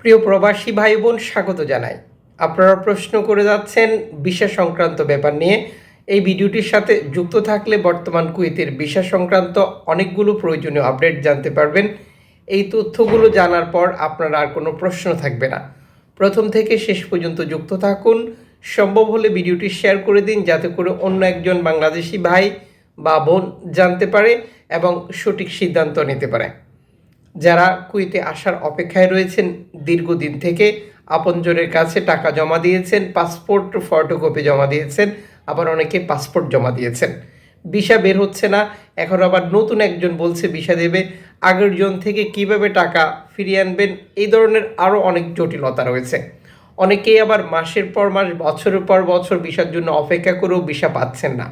প্রিয় প্রবাসী ভাই বোন স্বাগত জানাই। আপনারা প্রশ্ন করে যাচ্ছেন ভিসা সংক্রান্ত ব্যাপার নিয়ে। এই ভিডিওটির সাথে যুক্ত থাকলে বর্তমান কুয়েতের ভিসা সংক্রান্ত অনেকগুলো প্রয়োজনীয় আপডেট জানতে পারবেন। এই তথ্যগুলো জানার পর আপনার আর কোনো প্রশ্ন থাকবে না। প্রথম থেকে শেষ পর্যন্ত যুক্ত থাকুন। সম্ভব হলে ভিডিওটি শেয়ার করে দিন, যাতে করে অন্য একজন বাংলাদেশি ভাই বা বোন জানতে পারে এবং সঠিক সিদ্ধান্ত নিতে পারে। যারা কুইতে আসার অপেক্ষায় রয়েছেন, দীর্ঘদিন থেকে আপনজনের কাছে টাকা জমা দিয়েছেন, পাসপোর্ট ফটোকপি জমা দিয়েছেন, আবার অনেকে পাসপোর্ট জমা দিয়েছেন। ভিসা বের হচ্ছে না, এখন আবার নতুন একজন বলছে ভিসা দেবে। আগের জন থেকে কীভাবে টাকা ফিরিয়ে আনবেন, এই ধরনের আরও অনেক জটিলতা রয়েছে। অনেকেই আবার মাসের পর মাস, বছরের পর বছর ভিসার জন্য অপেক্ষা করেও ভিসা পাচ্ছেন না।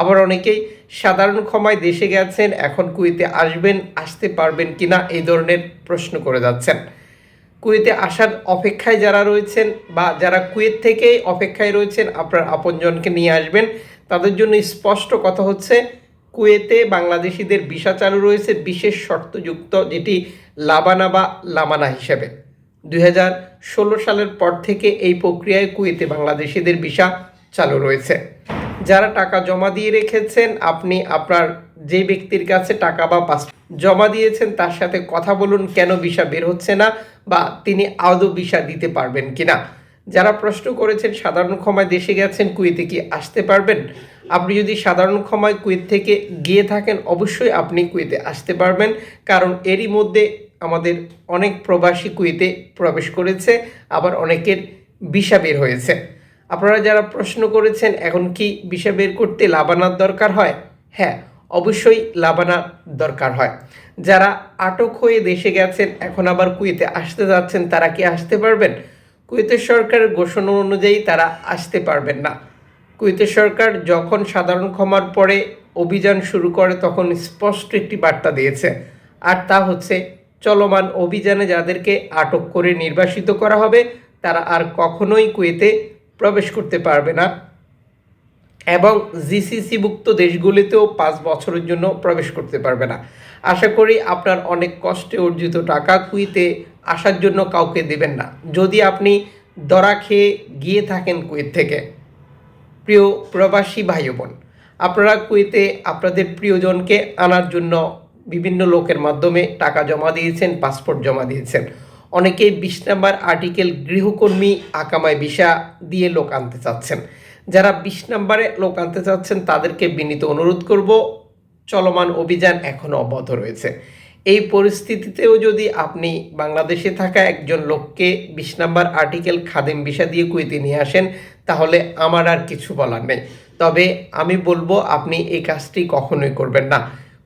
আবার অনেকেই সাধারণ ক্ষমায় দেশে গেছেন, এখন কুয়েতে আসবেন, আসতে পারবেন কিনা এই ধরনের প্রশ্ন করে যাচ্ছেন। কুয়েতে আসার অপেক্ষায় যারা রয়েছেন বা যারা কুয়েত থেকেই অপেক্ষায় রয়েছেন, আপনার আপনজনকে নিয়ে আসবেন। তাদের জন্য স্পষ্ট কথা হচ্ছে, কুয়েতে বাংলাদেশিদের ভিসা চালু রয়েছে বিশেষ শর্তযুক্ত, যেটি লাবানা বা লামানা হিসেবে। দুই হাজার সালের পর থেকে এই প্রক্রিয়ায় কুয়েতে বাংলাদেশিদের ভিসা চালু রয়েছে। যারা টাকা জমা দিয়ে রেখেছেন, আপনি আপনার যে ব্যক্তির কাছে টাকা বা পাস জমা দিয়েছেন, তার সাথে কথা বলুন কেন ভিসা বের হচ্ছে না বা তিনি আদৌ ভিসা দিতে পারবেন কিনা। যারা প্রশ্ন করেছেন, সাধারণ ক্ষমায় দেশে গেছেন, কুয়েতে কি আসতে পারবেন? আপনি যদি সাধারণ ক্ষমায় কুয়েত থেকে গিয়ে থাকেন, অবশ্যই আপনি কুয়েতে আসতে পারবেন। কারণ এরই মধ্যে আমাদের অনেক প্রবাসী কুয়েতে প্রবেশ করেছে, আবার অনেকের ভিসা বের হয়েছে। আপনারা যারা প্রশ্ন করেছেন, এখন কি ভিসা বের করতে লাবানার দরকার হয়? হ্যাঁ অবশ্যই লাবানার দরকার হয়। যারা আটক হয়ে দেশে গেছেন, এখন আবার কুয়েতে আসতে যাচ্ছেন, তারা কি আসতে পারবেন? কুয়েতের সরকারের ঘোষণা অনুযায়ী তারা আসতে পারবেন না। কুয়েতের সরকার যখন সাধারণ ক্ষমার পরে অভিযান শুরু করে, তখন স্পষ্ট একটি বার্তা দিয়েছে। আর তা হচ্ছে চলমান অভিযানে যাদেরকে আটক করে নির্বাসিত করা হবে, তারা আর কখনোই কুয়েতে প্রবেশ করতে পারবে না। এবং জিসিসিভুক্ত দেশগুলিতেও পাঁচ বছরের জন্য প্রবেশ করতে পারবে না। আশা করি আপনার অনেক কষ্টে অর্জিত টাকা কুইতে আসার জন্য কাউকে দেবেন না। যদি আপনি দরা খেয়ে গিয়ে থাকেন কুয়েত থেকে। প্রিয় প্রবাসী ভাই বোন, আপনারা কুয়েতে আপনাদের প্রিয়জনকে আনার জন্য বিভিন্ন লোকের মাধ্যমে টাকা জমা দিয়েছেন, পাসপোর্ট জমা দিয়েছেন। অনেকেই বিশ নাম্বার আর্টিকেল গৃহকর্মী আকামায় ভিসা দিয়ে লোক আনতে চাচ্ছেন। যারা বিশ নাম্বারে লোক আনতে চাচ্ছেন, তাদেরকে বিনীত অনুরোধ করব, চলমান অভিযান এখনও অব্যাহত রয়েছে। এই পরিস্থিতিতেও যদি আপনি বাংলাদেশে থাকা একজন লোককে বিশ নাম্বার আর্টিকেল খাদেম ভিসা দিয়ে কুয়েতে নিয়ে আসেন, তাহলে আমার আর কিছু বলার নেই। তবে আমি বলব, আপনি এই কাজটি কখনোই করবেন না।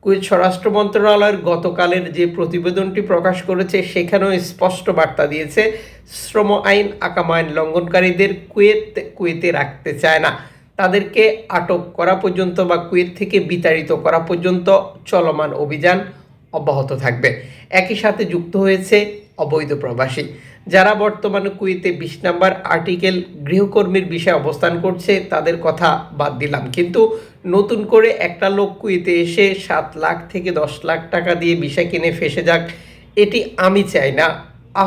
কুয়েত স্বরাষ্ট্র মন্ত্রণালয়ের গতকালের যে প্রতিবেদনটি প্রকাশ করেছে, সেখানেও স্পষ্ট বার্তা দিয়েছে, শ্রম আইন আকাম আইন লঙ্ঘনকারীদের কুয়েত, কুয়েতে রাখতে চায় না। তাদেরকে আটক করা পর্যন্ত বা কুয়েত থেকে বিতাড়িত করা পর্যন্ত চলমান অভিযান অব্যাহত থাকবে। একই সাথে যুক্ত হয়েছে অবৈধ প্রবাসী। যারা বর্তমানে কুয়েতে বিশ নাম্বার আর্টিকেল গৃহকর্মীর বিষয়ে অবস্থান করছে, তাদের কথা বাদ দিলাম। কিন্তু নতুন করে একটা লোক কুয়েতে এসে সাত লাখ থেকে দশ লাখ টাকা দিয়ে বিষা কিনে ফেসে যাক, এটি আমি চাই না।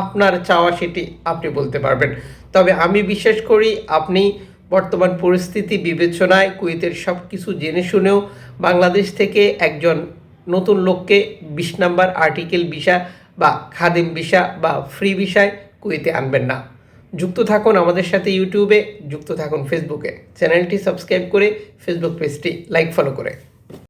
আপনার চাওয়া সেটি আপনি বলতে পারবেন। তবে আমি বিশ্বাস করি আপনি বর্তমান পরিস্থিতি বিবেচনায় কুয়েতের সব কিছু জেনে শুনেও বাংলাদেশ থেকে একজন নতুন লোককে বিশ নাম্বার আর্টিকেল ভিসা বা খাদিম ভিসা বা ফ্রি ভিসায় কুয়েতে আনবেন না। যুক্ত থাকুন আমাদের সাথে ইউটিউবে, যুক্ত থাকুন ফেসবুকে চ্যানেলটি সাবস্ক্রাইব করে ফেসবুক পেজটি লাইক ফলো করে।